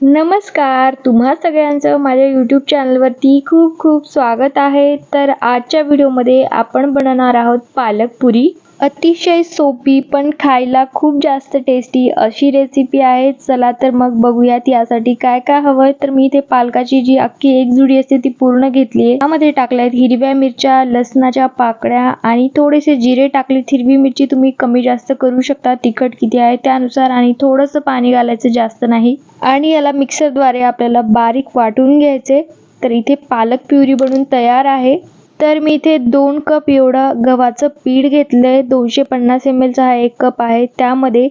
नमस्कार तुम्हा सगळ्यांचं माझ्या यूट्यूब चॅनलवरती खूप खूप स्वागत आहे. तर आजच्या व्हिडिओमध्ये आपण बनवणार आहोत पालक पुरी. अतिशय सोपी पण खायला खूप जास्त टेस्टी अशी रेसिपी आहे. चला तर मग बघूयात यासाठी काय काय हवंय. तर मी इथे पालकाची जी अख्खी एक जुडी असते ती पूर्ण घेतली आहे. त्यामध्ये टाकल्यात हिरव्या मिरच्या लसणाच्या पाकळ्या आणि थोडेसे जिरे टाकले. हिरवी मिरची तुम्ही कमी जास्त करू शकता. तिखट किती आहे त्यानुसार आणि थोडंसं पाणी घालायचं जास्त नाही. आणि याला मिक्सरद्वारे आपल्याला बारीक वाटून घ्यायचे. तर इथे पालक प्युरी बनून तयार आहे. तर मी इथे दोन कप एवढा गव्हाचं पीठ घेतलं आहे दोनशे पन्नास एम एलचा हा एक कप आहे. त्यामध्ये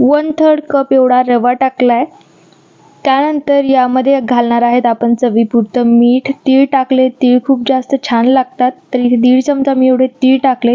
वन थर्ड कप एवढा रवा टाकलाय. त्यानंतर यामध्ये घालणार आहेत आपण चवीपुरतं मीठ. तीळ टाकले तीळ खूप जास्त छान लागतात. तर इथे दीड चमचा मी एवढे तीळ टाकले.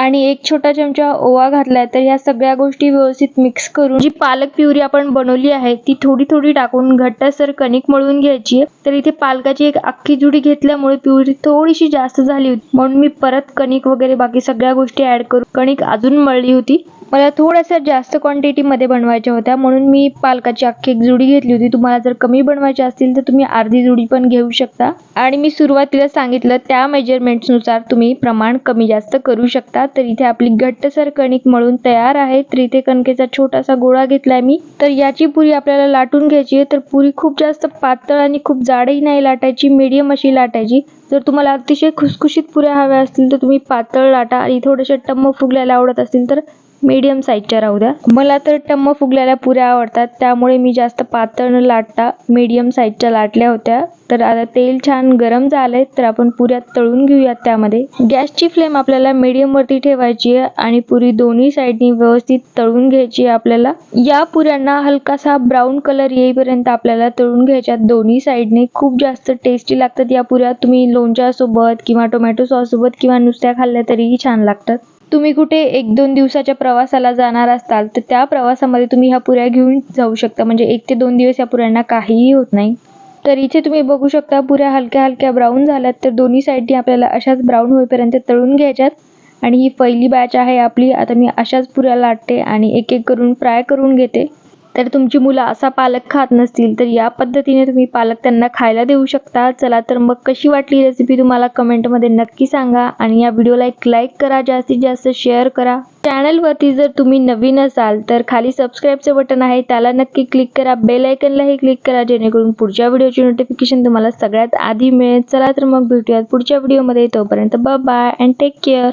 आणि एक छोटा चमचा ओवा घातलाय तर या सगळ्या गोष्टी व्यवस्थित मिक्स करून जी पालक प्युरी आपण बनवली आहे ती थोडी थोडी टाकून घट्टसर कणिक मळून घ्यायची आहे. तर इथे पालकाची एक अख्खी जुडी घेतल्यामुळे प्युरी थोडीशी जास्त झाली होती. म्हणून मी परत कणिक वगैरे बाकी सगळ्या गोष्टी ऍड करून कणिक अजून मळली होती. मला थोड्याशा जास्त क्वांटिटीमध्ये बनवायच्या होत्या. म्हणून मी पालकाची अख्खी एक जुडी घेतली होती. तुम्हाला जर कमी बनवायची असतील तर तुम्ही अर्धी जुडी पण घेऊ शकता. आणि मी सुरुवातीला सांगितलं त्या मेजरमेंट्सनुसार तुम्ही प्रमाण कमी जास्त करू शकता. तर इथे आपली घट्टसर कणिक मळून तयार आहे. तर इथे कणकेचा छोटासा गोळा घेतलाय मी. तर याची पुरी आपल्याला लाटून घ्यायची आहे. तर पुरी खूप जास्त पातळ आणि खूप जाडही नाही लाटायची. मीडियम अशी लाटायची. जर तुम्हाला अतिशय खुसखुशीत पुऱ्या हव्या असतील तर तुम्ही पातळ लाटा. आणि थोडेसे टम्म फुगल्याला आवडत असतील तर मीडियम साईजच्या राहू द्या. मला तर टम्म फुगलेल्या पुऱ्या आवडतात. त्यामुळे मी जास्त पातळ न लाटता मीडियम साईजच्या लाटल्या होत्या. तर आता तेल छान गरम झालंय तर आपण पुऱ्या तळून घेऊयात त्यामध्ये. गॅसची फ्लेम आपल्याला मीडियम वरती ठेवायची आहे आणि पुरी दोन्ही साईडनी व्यवस्थित तळून घ्यायची आहे आपल्याला. या पुऱ्यांना हलकासा ब्राऊन कलर येईपर्यंत आपल्याला तळून घ्यायच्या दोन्ही साईडने खूप जास्त टेस्टी लागतात या पुऱ्या. तुम्ही लोणच्या सोबत किंवा टोमॅटो सॉस सोबत किंवा नुसत्या खाल्ल्या तरीही छान लागतात. तुम्ही कुठे एक दोन दिवसाच्या प्रवासाला जाणार असाल तर त्या प्रवासामध्ये तुम्ही ह्या पुऱ्या घेऊन जाऊ शकता. म्हणजे एक ते दोन दिवस या पुऱ्यांना काहीही होत नाही. तर इथे तुम्ही बघू शकता पुऱ्या हलक्या हलक्या ब्राऊन झाल्यात. तर दोन्ही साईडनी आपल्याला अशाच ब्राऊन होईपर्यंत तळून घ्यायच्यात. आणि ही पहिली बॅच आहे आपली. आता मी अशाच पुऱ्या लाटते आणि एक एक करून फ्राय करून घेते. तर तुमची मुलं असा पालक खात नसतील तर या पद्धतीने तुम्ही पालक त्यांना खायला देऊ शकता. चला तर मग कशी वाटली रेसिपी तुम्हाला कमेंटमध्ये नक्की सांगा आणि या व्हिडिओला एक लाईक करा जास्तीत जास्त शेअर करा. चॅनलवरती जर तुम्ही नवीन असाल तर खाली सबस्क्राईबचं बटन आहे त्याला नक्की क्लिक करा. बेल आयकनलाही क्लिक करा जेणेकरून पुढच्या व्हिडिओची नोटिफिकेशन तुम्हाला सगळ्यात आधी मिळेल. चला तर मग भेटूयात पुढच्या व्हिडिओमध्ये तोपर्यंत बाय अँड टेक केअर